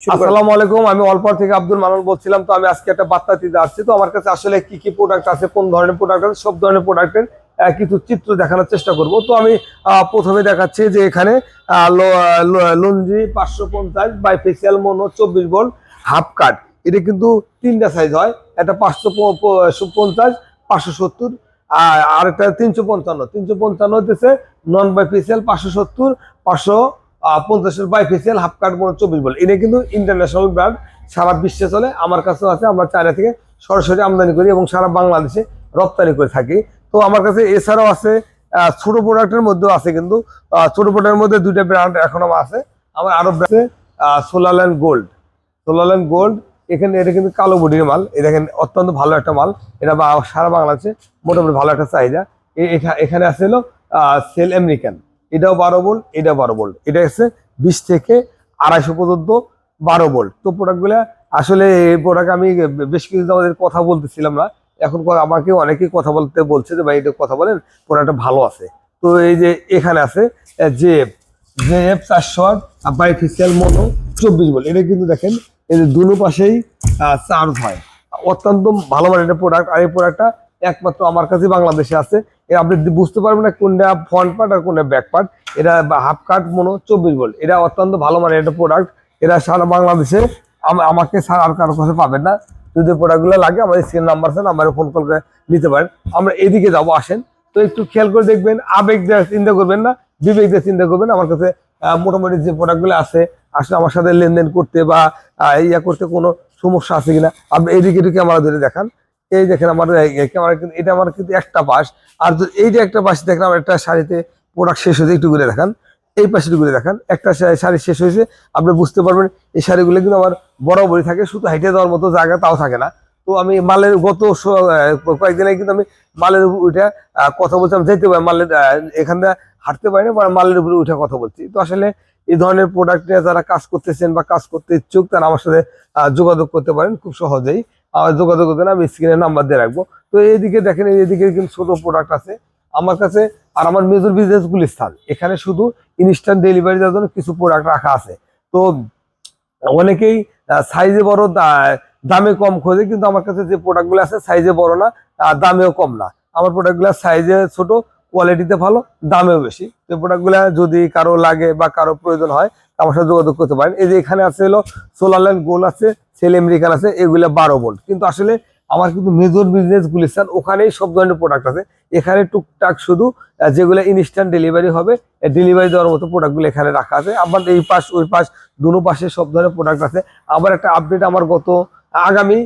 আসসালামু আলাইকুম আমি অল্পর থেকে আব্দুল মানান বলছিলাম তো আমি আজকে একটা বার্তা দিতে আসছি। তো আমার কাছে আসলে কি কি প্রোডাক্ট আছে কোন ধরনের প্রোডাক্ট আছে সব ধরনের প্রোডাক্টের কিছু চিত্র দেখানোর চেষ্টা করব। তো আমি প্রথমে দেখাচ্ছি যে এখানে আহ, লো- আহ, পাঁচশো পঞ্চাশ বাই ফেসিয়াল মনো চব্বিশ বল হাফ কাট এটা কিন্তু তিনটা সাইজ হয় একটা পাঁচশো পঞ্চাশ পাঁচশো সত্তর আর একটা তিনশো পঞ্চান্ন। তিনশো পঞ্চান্ন হচ্ছে নন বাই ফেসিয়াল পাঁচশো সত্তর পাঁচশো পঞ্চাশের বাই ফেসিয়াল হাফ কাট মনে চব্বিশ বল। এটা কিন্তু ইন্টারন্যাশনাল ব্র্যান্ড সারা বিশ্বে চলে, আমার কাছেও আছে, আমরা চায়না থেকে সরাসরি আমদানি করি এবং সারা বাংলাদেশে রপ্তানি করে থাকি। তো আমার কাছে এছাড়াও আছে ছোট প্রোডাক্টের মধ্যেও আছে কিন্তু ছোট প্রোডাক্টের মধ্যে দুইটা ব্র্যান্ড এখন আমার আছে। আমার আরও brand Solarland gold Solarland gold এখানে এটা কিন্তু কালো বডির মাল এটা অত্যন্ত ভালো একটা মাল, এটা সারা বাংলাদেশে মোটামুটি ভালো একটা চাহিদা। এখানে আছে সেল আমেরিকান এটাও বারো বোল্ট এটাও বারো বোল্ট এটা হচ্ছে বিশ থেকে আড়াইশো পর্যন্ত বারো বোল্ট তো প্রোডাক্টগুলো আসলে এই প্রোডাক্ট আমি বেশ কিছুদিন আমাদের কথা বলতেছিলাম না। এখন আমাকে অনেকেই কথা বলতে বলছে যে, ভাই এটা কথা বলেন প্রোডাক্টটা ভালো আছে। তো এই যে এখানে আছে জে জে এফ চারশো আট বাইফিসিয়াল মনো চব্বিশ বল এটা কিন্তু দেখেন, এই যে দুনো পাশেই চার্জ হয়। অত্যন্ত ভালো মানের প্রোডাক্ট আর এই প্রোডাক্টটা একমাত্র আমার কাছে বাংলাদেশে আছে। আপনি বুঝতে পারবেন না কোনটা ফ্রন্ট পার্ট আর কোনটা ব্যাক পার্ট এটা হাফ কাট মনো চব্বিশ বল এটা অত্যন্ত ভালো মানের একটা প্রোডাক্ট এটা সারা বাংলাদেশে আম- আমাকে ছাড়া আর কারও কাছে পাবেন না। যদি প্রোডাক্টগুলো লাগে আমার স্ক্রিন নাম্বার আছে নাম্বারে ফোন কল করে নিতে পারেন। আমরা এদিকে যাব, আসেন। তো একটু খেয়াল করে দেখবেন, আবেগ দিয়ে চিন্তা করবেন না, বিবেক দিয়ে চিন্তা করবেন আমার কাছে মোটামুটি যে প্রোডাক্টগুলো আছে, আসলে আমার সাথে লেনদেন করতে বা ইয়া করতে কোনো সমস্যা আছে কিনা, আপনি এদিকে একটু ক্যামেরা ধরে দেখান। এই দেখেন আমার ক্যামেরা কিন্তু, এটা আমার কিন্তু একটা পাশ। আর যদি এই যে একটা পাশ দেখেন আমার একটা শাড়িতে প্রোডাক্ট শেষ হয়েছে, একটু ঘুরে দেখান। এই পাশে ঘুরে দেখান। একটা শাড়ি শেষ হয়েছে, আপনি বুঝতে পারবেন, এই শাড়িগুলো কিন্তু আমার বরাবরই থাকে, শুধু হাইটে দেওয়ার মতো জায়গা তাও থাকে না। তো আমি মালের গত কয়েকদিন আগে কিন্তু আমি মালের উপর উঠে কথা বলছিলাম যেতে পারি, মালের এখান হাঁটতে পারি না মালের উপরে উঠে কথা বলছি। তো আসলে এই ধরনের প্রোডাক্ট নিয়ে যারা কাজ করতেছেন বা কাজ করতে ইচ্ছুক, তারা আমার সাথে যোগাযোগ করতে পারেন খুব সহজেই। আর যোগাযোগ করতে আমি স্ক্রিনে নাম্বার দিয়ে রাখব। তো এইদিকে দেখেন এইদিকে কিন্তু ছোট প্রোডাক্ট আছে। আমার কাছে আর আমার মেজর বিজনেস গুলিস্তান এখানে শুধু ইনস্ট্যান্ট ডেলিভারি দেওয়ার জন্য কিছু প্রোডাক্ট রাখা আছে। তো অনেকেই সাইজে বড় দামে কম খোঁজে, কিন্তু আমার কাছে যে প্রোডাক্টগুলো আছে সাইজে বড় না দামেও কম না। আমার প্রোডাক্টগুলো সাইজে ছোট কোয়ালিটিতে ভালো, দামেও বেশি। তো প্রোডাক্টগুলো যদি কারও লাগে বা কারও প্রয়োজন হয় আমার সাথে যোগাযোগ করতে পারেন। এই যে এখানে আছে হলো সোলার লাইন গোল আছে সেল আমেরিকান আছে, এগুলো বারো ভোল্ট কিন্তু আসলে আমার কিন্তু মেজর বিজনেস গুলিস্তান ওখানেই সব ধরনের প্রোডাক্ট আছে। এখানে টুকটাক শুধু যেগুলো ইনস্ট্যান্ট ডেলিভারি হবে ডেলিভারি দেওয়ার মতো প্রোডাক্টগুলো এখানে রাখা আছে। আবার এই পাশ, ওই পাশ, দুনো পাশে সব ধরনের প্রোডাক্ট আছে। আবার একটা আপডেট আমার গত আগামী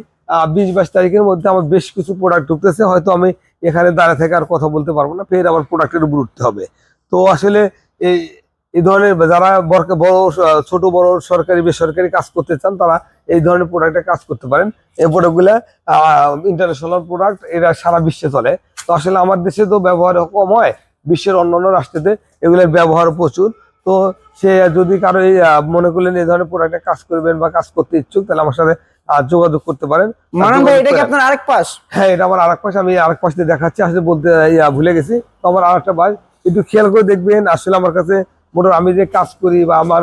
বিশ বাইশ তারিখের মধ্যে আমার বেশ কিছু প্রোডাক্ট ঢুকতেছে। হয়তো আমি এখানে দাঁড়া থেকে আর কথা বলতে পারব না, ফের আবার প্রোডাক্টের উপর উঠতে হবে। তো আসলে এই এই ধরনের যারা বড়- বড়, ছোট, বড় সরকারি, বেসরকারি কাজ করতে চান, তারা এই ধরনের প্রোডাক্টে কাজ করতে পারেন। এই প্রোডাক্টগুলো ইন্টারন্যাশনাল প্রোডাক্ট এরা সারা বিশ্বে চলে। তো আসলে আমার দেশে তো ব্যবহার কম হয়, বিশ্বের অন্যান্য রাষ্ট্রেতে এগুলোর ব্যবহার প্রচুর। তো সে যদি কারও মনে করলেন এই ধরনের প্রোডাক্টে কাজ করবেন বা কাজ করতে ইচ্ছুক, তাহলে আমার সাথে আহ, যোগাযোগ করতে পারেন। মানান এটা কি আপনার আরেক পাশ? হ্যাঁ এটা আমার আরেক পাশ আমি আরেক পাশ দিয়ে দেখাচ্ছি আসলে বলতে ভুলে গেছি। তো আমার আরেকটা বাস একটু খেয়াল করে দেখবেন আসলে আমার কাছে মোটর আমি যে কাজ করি বা আমার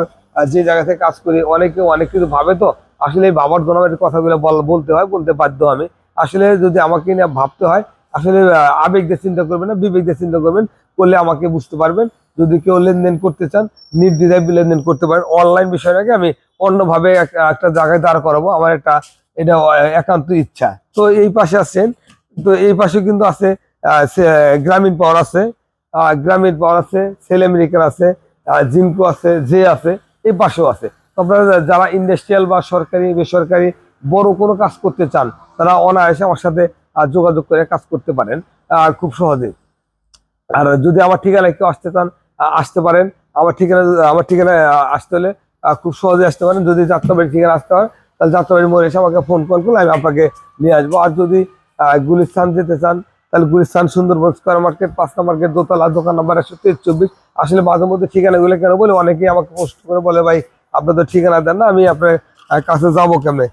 যে জায়গা থেকে কাজ করি অনেকে অনেক কিছু ভাবে তো। আসলে এই বাবার জন্য কথাগুলো বলতে হয় বলতে বাধ্য আমি। আসলে যদি আমাকে নিয়ে ভাবতে হয় আসলে আবেগ দিয়ে চিন্তা করবেন না বিবেক দিয়ে চিন্তা করবেন, করলে আমাকে বুঝতে পারবেন। যদি কেউ লেনদেন করতে চান, নির্দ্বিধায় লেনদেন করতে পারেন। অনলাইন বিষয়টাকে আমি অন্যভাবে একটা জায়গায় দাঁড় করাবো। আমার একটা, এটা একান্ত ইচ্ছা। তো এই পাশে আছেন। তো এই পাশে কিন্তু আছে গ্রামীণ পাওয়ার আছে। গ্রামীণ পাওয়ার আছে সেল আমেরিকান আছে জিনকো আছে জে আছে, এই পাশেও আছে। আপনারা যারা ইন্ডাস্ট্রিয়াল বা সরকারি, বেসরকারি বড় কোনো কাজ করতে চান, তারা অনায়াসে আমার সাথে যোগাযোগ করে কাজ করতে পারেন খুব সহজে। আর যদি আমার ঠিকানায় কেউ আসতে চান আসতে পারেন। আমার ঠিকানা, আমার ঠিকানায় আসতে হলে খুব সহজে আসতে পারেন। যদি যাত্রাবাড়ির ঠিকানা আসতে হয়, তাহলে যাত্রাবাড়ির মোড়ে এসে আমাকে ফোন কল করলে আমি আপনাকে নিয়ে আসব। আর যদি গুলিস্তান যেতে চান, তাহলে গুলিস্তান সুন্দরবন স্কোয়ার মার্কেট পাঁচটা মার্কেট দোতলা, দোকান নাম্বার একশো তেইশ চব্বিশ আসলে মাঝে মধ্যে ঠিকানাগুলো কেন বলে? অনেকেই আমাকে পোস্ট করে বলে, ভাই আপনার তো ঠিকানা দেন না, আমি আপনার কাছে যাব কেমনে?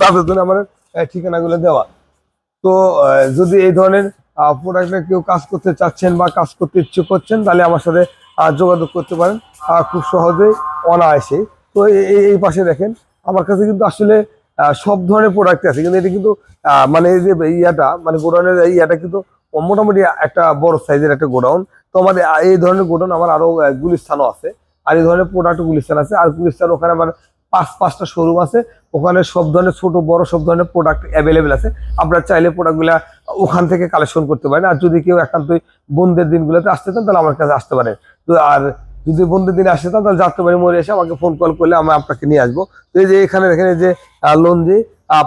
তাদের জন্য আমার ঠিকানাগুলো দেওয়া। তো যদি এই ধরনের প্রোডাক্টে কেউ কাজ করতে চাচ্ছেন বা কাজ করতে ইচ্ছুক করছেন তাহলে আমার সাথে যোগাযোগ করতে পারেন খুব সহজেই অনায়াসেই তো এই- পাশে দেখেন আমার কাছে কিন্তু আসলে সব ধরনের প্রোডাক্ট আছে কিন্তু এটা কিন্তু মানে এই যে ইয়াটা মানে গোডাউনের ইয়াটা কিন্তু মোটামুটি একটা বড় সাইজের একটা গোডাউন। তো আমাদের এই ধরনের গোডাউন আমার আরও আহ, গুলিস্তানও আছে। আর এই ধরনের প্রোডাক্ট গুলিস্তান আছে। আর গুলিস্তান ওখানে আমার পাঁচ, পাঁচটা শোরুম আছে। ওখানে সব ধরনের ছোট, বড় সব ধরনের প্রোডাক্ট অ্যাভেলেবেল আছে। আপনারা চাইলে প্রোডাক্টগুলা ওখান থেকে কালেকশন করতে পারেন। আর যদি কেউ একান্তই বন্ধের দিনগুলোতে আসতে চান, তাহলে আমার কাছে আসতে পারেন। তো আর যদি বন্ধের দিনে আসতে চান, তাহলে যাত্রা বাড়ি মোড়ে এসে আমাকে ফোন কল করলে আমি আপনাকে নিয়ে আসব। তো এই যে এখানে দেখেন যে লঞ্জি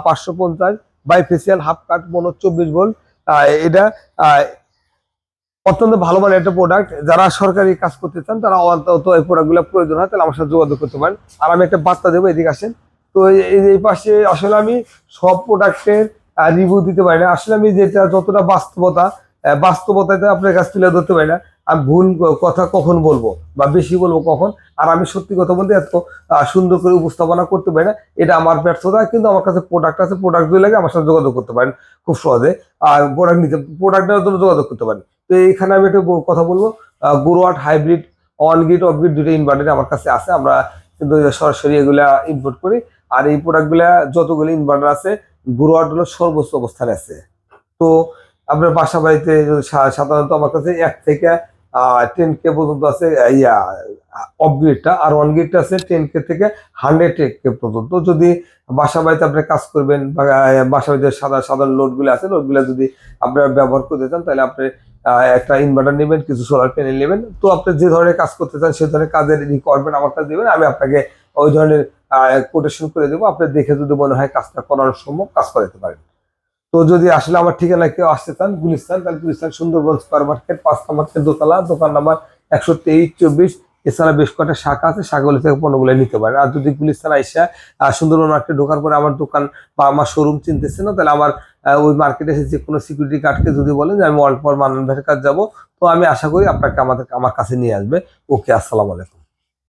পাঁচশো পঞ্চাশ বাইফেসিয়াল হাফ কাট মনো চব্বিশ ভোল্ট এটা অত্যন্ত ভালো মানের একটা প্রোডাক্ট যারা সরকারি কাজ করতে চান তারা অন্তত এই প্রোডাক্টগুলো প্রয়োজন হয় তাহলে আমার সাথে যোগাযোগ করতে পারেন। আর আমি একটা বার্তা দেবো এদিকে আসেন। তো এই- পাশে আসলে আমি সব প্রোডাক্টের রিভিউ দিতে পারি না। আসলে আমি যেটা যতটা বাস্তবতা আহ, বাস্তবতাতে আপনার কাছ তুলে ধরতে পারি না। আমি ভুল কথা কখন বলব বা বেশি বলব কখন? আর আমি সত্যি কথা বলতে এত সুন্দর করে উপস্থাপনা করতে পারি না। এটা আমার ব্যর্থতা কিন্তু আমার কাছে প্রোডাক্ট আছে প্রোডাক্ট যদি লাগে আমার সাথে যোগাযোগ করতে পারেন খুব সহজে। আর প্রোডাক্ট নিতে প্রোডাক্টের জন্য যোগাযোগ করতে পারেন। তো এইখানে আমি একটু কথা বলব। Growatt hybrid on grid off grid দুটো ইনভার্টার আমার কাছে আছে। আমরা কিন্তু সরাসরি এগুলা ইম্পোর্ট করি। আর এই প্রোডাক্টগুলা যতগুলো ইনভার্টার আছে, গুরুয়াট হলো সর্বোচ্চ অবস্থানে আছে। তো আপনার বাসা বাড়িতে সাধারণত আমার কাছে এক থেকে টেন কে পর্যন্ত আছে, ইয়া অফগ্রিডটা আর ওয়ান গ্রিডটা আছে টেন কে থেকে হান্ড্রেড কে পর্যন্ত। যদি বাসা বাড়িতে আপনি কাজ করবেন বা বাসা বাড়িতে সাদা সাধারণ লোডগুলো আছে লোডগুলো যদি আপনারা ব্যবহার করতে চান, তাহলে আপনি একটা ইনভার্টার নেবেন, কিছু সোলার প্যানেল নেবেন। তো আপনি যে ধরনের কাজ করতে চান সেই ধরনের কাজের রিকোয়ারমেন্ট আমার কাছে দেবেন, আমি আপনাকে ওই ধরনের কোটেশন করে দেবো। আপনি দেখে যদি মনে হয় কাজটা করানোর সম্ভব, কাজ করাতে পারেন। তো যদি আসলে আমার ঠিকানা কেউ আসতে চান, গুলিস্তান, তাহলে গুলিস্তান সুন্দরবন সুপার মার্কেট পাঁচ নম্বর দোতলা, দোকান নাম্বার একশো তেইশ, চব্বিশ এছাড়া বেশ কয়েকটা শাখা আছে শাখাগুলি থেকে পণ্যগুলো নিতে পারেন। আর যদি গুলিস্তান আহ, সুন্দরবন মার্কেটে ঢোকার পরে আমার দোকান বা আমার শোরুম চিনতেছে না তাহলে আমার ওই মার্কেটে এসে যে কোনো সিকিউরিটি গার্ডকে যদি বলেন যে আমি অল্প মানবের কাজ যাব তো আমি আশা করি আপনাকে আমাদের আমার কাছে নিয়ে আসবে। ওকে আসসালামু আলাইকুম।